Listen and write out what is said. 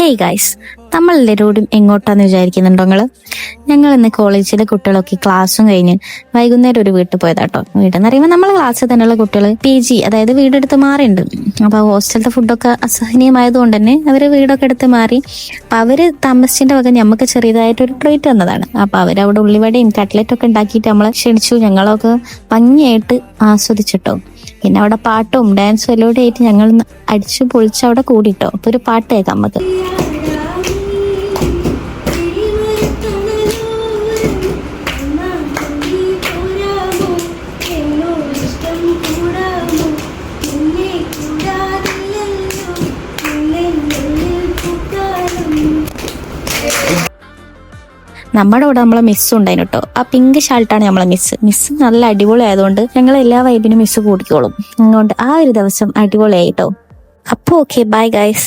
Hey guys, guys നമ്മളെല്ലാവരോടും എങ്ങോട്ടാന്ന് വിചാരിക്കുന്നുണ്ടോ നിങ്ങൾ? ഞങ്ങൾ ഇന്ന് കോളേജിലെ കുട്ടികളൊക്കെ ക്ലാസ്സും കഴിഞ്ഞ് വൈകുന്നേരം ഒരു വീട്ടിൽ പോയതാട്ടോ നിന്ന് പറയുമ്പോൾ നമ്മളെ ക്ലാസ്സിൽ തന്നെയുള്ള കുട്ടികൾ പി ജി അതായത് വീടെടുത്ത് മാറിയുണ്ട്. അപ്പൊ ഹോസ്റ്റലിലെ ഫുഡൊക്കെ അസഹനീയമായതുകൊണ്ട് തന്നെ അവർ വീടൊക്കെ എടുത്ത് മാറി. അപ്പൊ അവർ താമസിച്ചിന്റെ വക നമുക്ക് ചെറിയതായിട്ട് ഒരു ട്രീറ്റ് തന്നതാണ്. അപ്പൊ അവരവിടെ ഉള്ളിവടയും കട്ട്ലറ്റ് ഒക്കെ ഉണ്ടാക്കിയിട്ട് നമ്മളെ ക്ഷണിച്ചു. ഞങ്ങളൊക്കെ ഭംഗിയായിട്ട് ആസ്വദിച്ചിട്ടോ. പിന്നെ അവിടെ പാട്ടും ഡാൻസും എല്ലാം കൂടെ ആയിട്ട് ഞങ്ങൾ അടിച്ചു പൊളിച്ച് അവിടെ കൂടിട്ടോ. ഒരു പാട്ട് കേൾക്കാം നമുക്ക്. നമ്മുടെ കൂടെ നമ്മളെ മിസ് ഉണ്ടായിരുന്നു കേട്ടോ ആ പിങ്ക് ഷർട്ടാണ് നമ്മളെ മിസ് മിസ് നല്ല അടിപൊളി ആയതുകൊണ്ട് ഞങ്ങൾ എല്ലാ വൈബിനും മിസ് കൂടിക്കോളും. അതുകൊണ്ട് ആ ഒരു ദിവസം അടിപൊളിയായി അടിപൊളിയായിട്ടോ അപ്പോൾ ഓക്കെ ബൈ ഗൈസ്